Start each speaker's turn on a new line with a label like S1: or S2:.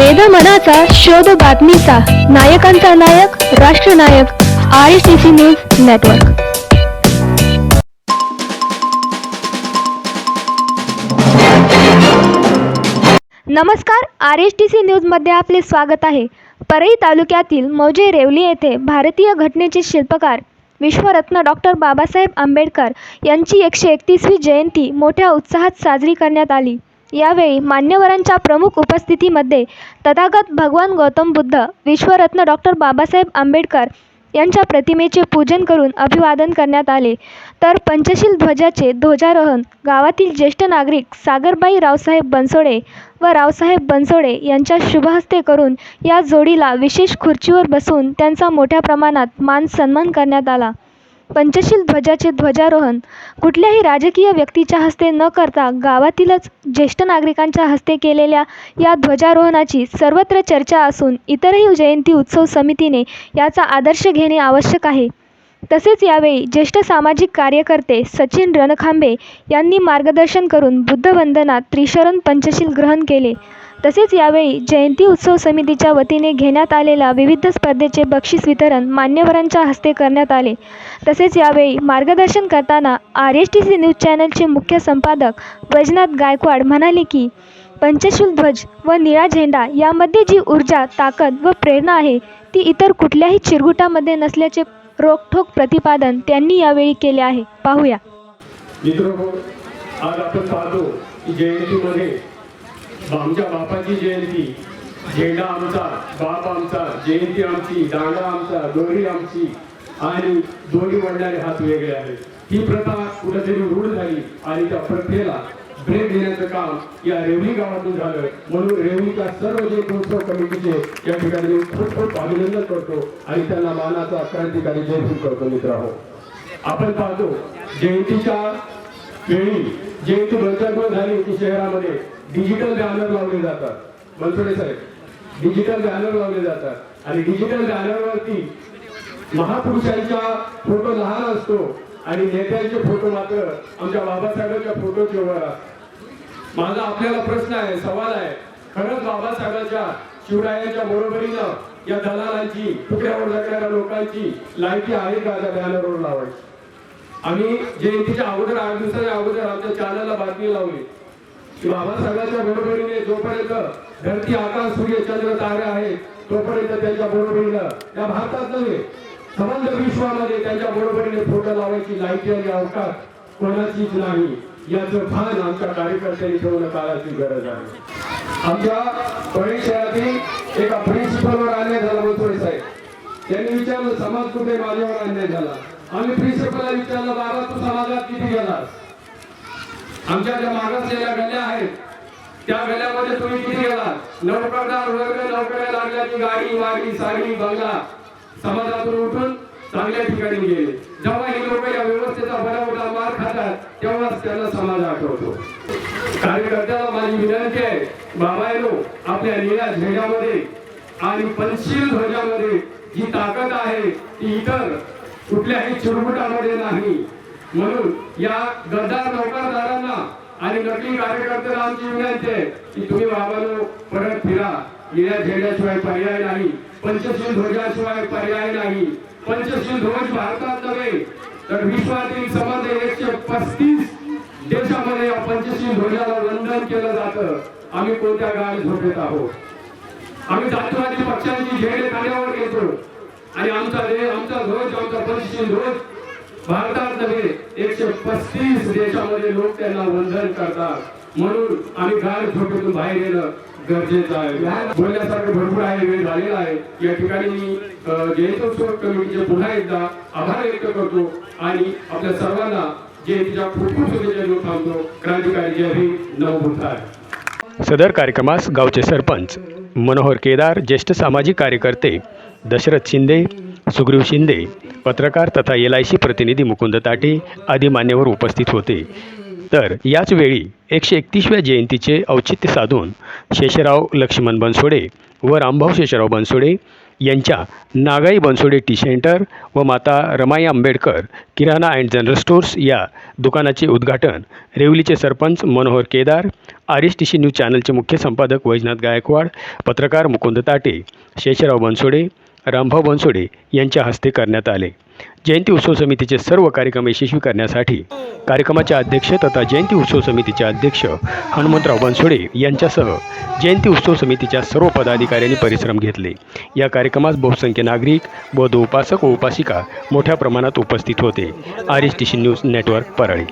S1: वेद मनाचा शोध बातमीचा. नायकांचा नायक राष्ट्रनायक R S T C news network नमस्कार आर एस टी सी न्यूजमध्ये आपले स्वागत आहे. परळी तालुक्यातील मौजे रेवली येथे भारतीय घटनेचे शिल्पकार विश्वरत्न डॉक्टर बाबासाहेब आंबेडकर यांची एकशे एकतीसवी जयंती मोठ्या उत्साहात साजरी करण्यात आली. यावेळी मान्यवरांच्या प्रमुख उपस्थितीमध्ये तथागत भगवान गौतम बुद्ध विश्वरत्न डॉक्टर बाबासाहेब आंबेडकर यांच्या प्रतिमेचे पूजन करून अभिवादन करण्यात आले. तर पंचशील ध्वजाचे ध्वजारोहण गावातील ज्येष्ठ नागरिक सागरबाई रावसाहेब बनसोडे व रावसाहेब बनसोडे यांच्या शुभहस्ते करून या जोडीला विशेष खुर्चीवर बसवून त्यांचा मोठ्या प्रमाणात मान सन्मान करण्यात आला. पंचशील ध्वजाचे ध्वजारोहण. कुठल्याही राजकीय व्यक्तीच्या हस्ते न करता गावातीलच ज्येष्ठ नागरिकांच्या हस्ते केलेल्या या ध्वजारोहणाची सर्वत्र चर्चा असून इतरही जयंती उत्सव समितीने याचा आदर्श घेणे आवश्यक आहे. तसेच यावेळी ज्येष्ठ सामाजिक कार्यकर्ते सचिन रणखांबे यांनी मार्गदर्शन करून बुद्धवंदना त्रिशरण पंचशील ग्रहण केले. तसेच यावेळी जयंती उत्सव समितीच्या वतीने घेण्यात आलेल्या विविध स्पर्धेचे बक्षीस वितरण मान्यवरांच्या हस्ते करण्यात आले. तसेच यावेळी मार्गदर्शन करताना R S T C news चॅनलचे मुख्य संपादक वैजनाथ गायकवाड म्हणाले की पंचशूल ध्वज व निळा झेंडा यामध्ये जी ऊर्जा ताकद व प्रेरणा आहे ती इतर कुठल्याही चिरगुटामध्ये नसल्याचे रोखठोक प्रतिपादन त्यांनी यावेळी केले आहे. पाहूया.
S2: मित्र आज आपण पाहतो की जयंतीमध्ये आमच्या बापाची जयंती. झेंडा आमचा बाप आमचा जयंती आमची दांडा आमचा दोरी आमची. आणि दोरी वडणारे हात वेगळे आहेत. ही प्रथा कुठेतरी रूढ झाली आणि त्या प्रथेला ब्रेक देण्याचं काम या रेवणी गावातून झालं. म्हणून रेवलीच्या सर्व जे उत्सव कमिटीचे या ठिकाणी खूप खूप अभिनंदन करतो आणि त्यांना मानाचा क्रांतिकारी जयंती करतो मित्र आपण पाहतो जयंतीच्या वेळी इथे बंचात्मक झाली होती शहरामध्ये डिजिटल बॅनर लावले जातात. बनसोडे साहेब डिजिटल बॅनर लावले जातात. आणि डिजिटल बॅनरवरती महापुरुषांचा फोटो लहान असतो आणि नेत्यांचे फोटो मात्र आमच्या बाबासाहेबांच्या फोटोचे वर असतात. माझा आपल्याला प्रश्न आहे सवाल आहे. खरंच बाबासाहेबांच्या शिवरायांच्या बरोबरीनं या दलालांची तुकड्यावर जगणाऱ्या लोकांची लायकी आहे का त्या बॅनरवर लावायची? आम्ही जयंतीच्या अगोदर आठ दिवसाच्या अगोदर आमच्या चॅनलला बातमी लावली. की बाबासाहेबांच्या बरोबरीने जोपर्यंत धरती आकाश सूर्य चंद्र तारे आहेत तोपर्यंत त्यांच्या बरोबरीनं या भारतात नव्हे समंद विश्वामध्ये त्यांच्या बरोबरीने फोटो लावायची लायकी आणि अवकाश कोणाचीच नाही. याचं भान आमच्या कार्यकर्त्यांनी ठेवणं काळाची गरज आहे. आमच्या परळी शहरातील एका प्रिन्सिपलवर अन्याय झाला बनसोडे साहेब. त्यांनी विचारलं समाज कुठे माझ्यावर अन्याय झाला. आम्ही प्रिन्सिपलला विचारलं बाबा तू समाजात किती गेलास? आमच्या ज्या मागासलेल्या गल्ल्या आहेत. त्या गल्ल्यामध्ये तुम्ही किती गेलात? नोकरदार वर्ग नोकऱ्या लागल्याची गाडी वाडी साडी बंगला. समाजातून उठून चांगल्या ठिकाणी गेले. जेव्हा हे लोक या व्यवस्थेचा बरा मोठा मार खातात तेव्हाच त्यांना समाज आठवतो. कार्यकर्त्याला माझी विनंती आहे बाबायनो आपल्या निळ्या झेंड्यामध्ये आणि पंचशील ध्वजामध्ये जी ताकद आहे ती इतर कुठल्याही चिरमुटामध्ये नाही. म्हणून या गद्दार नौकरदारांना आणि नकली कार्यकर्त्यांना आमची विनंती आहे की तुम्ही बाबानो परत फिरा. निळ्या झेंड्याशिवाय पर्याय नाही. पंचशील ध्वजाशिवाय पर्याय नाही. पंचशील ध्वज भारतात नव्हे तर विश्वातील समज एकशे पस्तीस देशामध्ये या पंचशील ध्वजाला वंदन केलं जातं. आम्ही कोणत्या गाडी झोपेत आहोत? आम्ही जातीवादी पक्षांची झेडे खाण्यावर घेतो. आणि आमचा देश आमचा ध्वज आमचा पंचशील ध्वज भारतात नव्हे एकशे पस्तीस देशामध्ये लोक त्यांना वंदन करतात. म्हणून आम्ही गाड झोपेतून बाहेर येणं गरजेचं आहे. बोलण्यासारखं भरपूर आहे वेळ झालेला आहे. या ठिकाणी मी जयंतोत्सव कमिटीचे पुन्हा एकदा आभार व्यक्त करतो आणि आपल्या सर्वांना जयंतीच्या खूप खूप शुभेच्छा देऊन थांबतो क्रांतिकारी जय भीम नवबुद्धाय
S3: सदर कार्यक्रमास गावचे सरपंच मनोहर केदार ज्येष्ठ सामाजिक कार्यकर्ते दशरथ शिंदे सुग्रीव शिंदे पत्रकार तथा एल आय सी प्रतिनिधी मुकुंद ताटे आदी मान्यवर उपस्थित होते. तर याच वेळी एकशे एकतीसव्या जयंतीचे औचित्य साधून शेषराव लक्ष्मण बनसोडे व रामभाऊ शेषराव बनसोडे यांच्या नागाई बनसोडे टी सेंटर व माता रमाई आंबेडकर किराणा अँड जनरल स्टोर्स या दुकानाचे उद्घाटन रेवलीचे sarpanch Manohar Kedar R S T C news चॅनलचे मुख्य संपादक वैजनाथ गायकवाड पत्रकार मुकुंद ताटे शेषराव बनसोडे रामभाऊ बनसोडे यांच्या हस्ते करण्यात आले. जयंती उत्सव समितीचे सर्व कार्यक्रम यशस्वी करण्यासाठी कार्यक्रमाचे अध्यक्ष तथा जयंती उत्सव समितीचे अध्यक्ष हनुमंतराव बनसोडे यांच्यासह जयंती उत्सव समितीच्या सर्व पदाधिकाऱ्यांनी परिश्रम घेतले. या कार्यक्रमास बहुसंख्य नागरिक बौद्ध उपासक व उपासिका मोठ्या प्रमाणात उपस्थित होते. R S T C news network Parli.